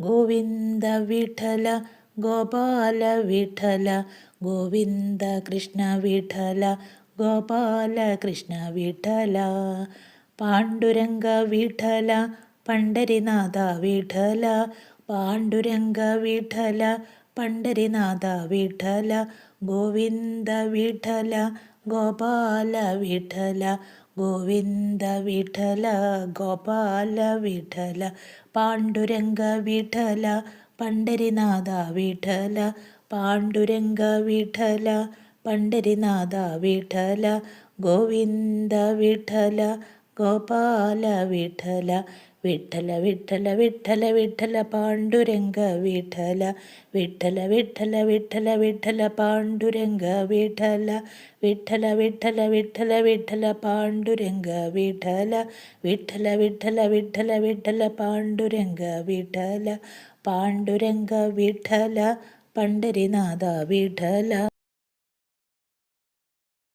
Govinda Vithala Gopala Vithala Govinda Krishna Vithala Gopala Krishna Vithala Panduranga Vithala പണ്ഡരിനാഥ Vithala Panduranga Vithala പണ്ഡരിനാഥ Vithala Govinda Vithala Gopala Vithala Govinda Vithala Gopala Vithala Panduranga Vithala പണ്ഡരിനാഥ Vithala Panduranga Vithala പണ്ഡരിനാഥ Vithala Govinda Vithala Gopala Vithala Vithala Vithala Vithala Vithala Panduranga Vithala Vithala Vithala Vithala Vithala Panduranga Vithala Vithala Vithala Vithala Vithala Panduranga Vithala Vithala Vithala Vithala Vithala Panduranga Vithala Panduranga Vithala പണ്ഡരിനാഥ Vithala.